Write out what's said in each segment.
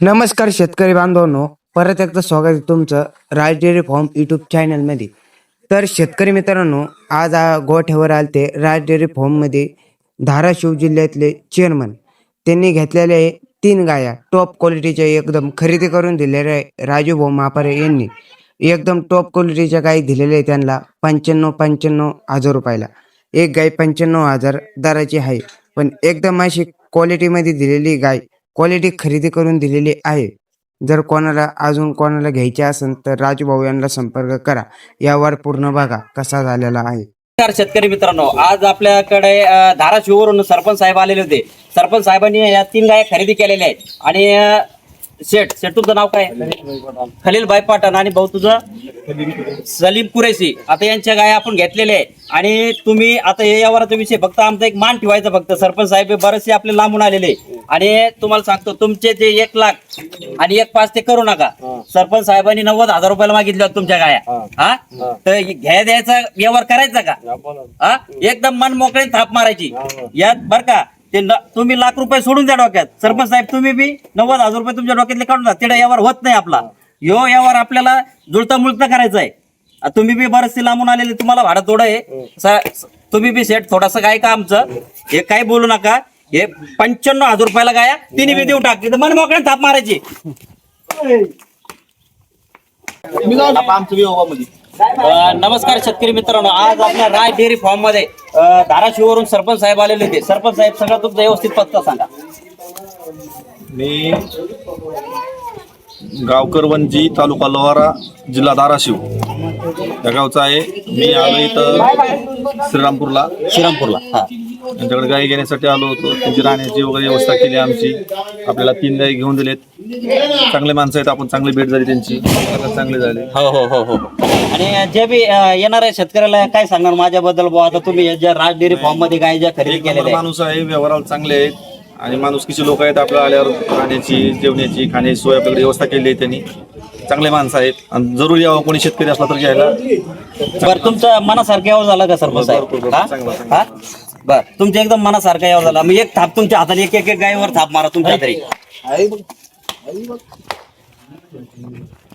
नमस्कार शेतकरी बांधवांनो परत एकदा स्वागत आहे तुमचं राज डेअरी फॉर्म युट्यूब चॅनलमध्ये तर शेतकरी मित्रांनो आज गोठ्यावर आले ते राज डेअरी फार्ममध्ये धाराशिव जिल्ह्यातले चेअरमन त्यांनी घेतलेले तीन गाया. टॉप क्वालिटीच्या एकदम खरेदी करून दिलेल्या आहे राजू भाऊ मापारे यांनी. एकदम टॉप क्वालिटीच्या गायी दिलेल्या आहे त्यांना पंच्याण्णव पंच्याण्णव हजार रुपयाला. एक गाय पंच्याण्णव हजार दराची आहे. पण एकदम अशी क्वालिटीमध्ये दिलेली गाय क्वालिटी खरेदी करून दिलेली आहे. जर कोणाला अजून कोणाला घ्यायची असेल तर राजू भाऊ यांना संपर्क करा. यावर पूर्ण बघा कसा झालेला आहे. नमस्कार शेतकरी मित्रांनो आज आपल्याकडे धाराशिववरून सरपंच साहेब आलेले होते. सरपंच साहेबांनी या तीन गाया खरेदी केलेल्या आहेत. आणि शेठ शेठ तुझं नाव काय? खलील बाई पाटण आणि भाऊ तुझं? सलीम कुरेशी आता यांच्या गाया आपण घेतलेल्या आहे. आणि तुम्ही आता हे यावरचा विषय फक्त आमचा एक मान ठेवायचा फक्त. सरपंच साहेब बरेचसे आपले लांबून आलेले. आणि तुम्हाला सांगतो तुमचे जे एक लाख आणि एक पाच ते करू नका. सरपंच साहेबांनी नव्वद हजार रुपयाला मागितले तुमच्या गाया. हा. तर घ्या द्यायचा व्यवहार करायचा का? हा? एकदम मन मोकळे थाप मारायची. यात बर का ते तुम्ही लाख रुपये सोडून द्या डोक्यात. सरपंच साहेब तुम्ही बी नव्वद हजार रुपये तुमच्या डोक्यातले काढून द्या तेवढा व्यवहार होत नाही आपला. ह्यो व्यवहार आपल्याला जुळता मुळता करायचा आहे तुम्ही बी बरेचसे लांबून आलेले तुम्हाला भाडं थोडं आहे. तुम्ही बी सेट थोडासा काय का आमचं. हे काय बोलू नका. हे पंच्याण्णव हजार रुपयाला गाया तिने बी देऊ टाकली. तर मन मोकळे थाप मारायची. अ, नमस्कार शेतकरी मित्रांनो. आज आपल्या राय डेअरी फार्ममध्ये धाराशिववरून सरपंच साहेब आलेले होते. सरपंच साहेब सगळं तुमचं व्यवस्थित पत्ता सांगा. मी गावकर वंजी तालुका लोहारा जिल्हा धाराशिव. या गावचा आहे. मी आलो इथं श्रीरामपूरला. श्रीरामपूरला हा. त्यांच्याकडे गाई घेण्यासाठी आलो होतो. त्यांची राहण्याची वगैरे व्यवस्था केली आमची. आपल्याला तीन गाई घेऊन दिलेत. चांगले माणसं आहेत. आपण चांगली भेट झाली त्यांची. चांगले झाले. हो हो हो हो. आणि जे बी येणाऱ्या शेतकऱ्याला काय सांगणार माझ्याबद्दल बुवा? आता तुम्ही या ज्या राज डेअरी फार्ममध्ये गाय ज्या खरेदी एक नंबर केलेल्या आहे माणूस आहे. व्यवहाराला चांगले आहेत. आणि माणुसकीचे लोक आहेत आपल्या आल्यावर राहण्याची जेवण्याची खाण्याची सोय आपल्याकडे व्यवस्था केली आहे त्यांनी. चांगले माणसं आहेत. आणि जरूर यावं कोणी शेतकरी असला तर घ्यायला. बरं तुमचं मनासारखं यावं झालं का सरपंच साहेब? भरपूर, हा? चांगलं, चांगलं. हा? बर तुमच्या एकदम मनासारखं यावं झालं. मग एक थाप तुमच्या हाताने एक एक एक गायीवर थाप मारा तुमच्या तरी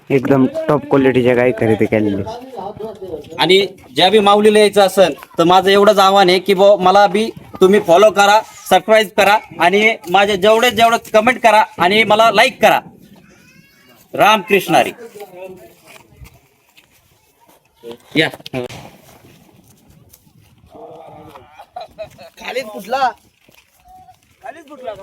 एकदम टॉप क्वालिटीच्या गायी खरेदी केलेली. आणि ज्या बी माऊलीला यायचं असेल तर माझं एवढंच आव्हान आहे की बुवा मला बी तुम्ही फॉलो करा. सबस्क्राईब करा आणि माझे जेवढे जेवढे कमेंट करा आणि मला लाईक करा. राम कृष्णारी या खालीच कुठला? खालीच कुठला?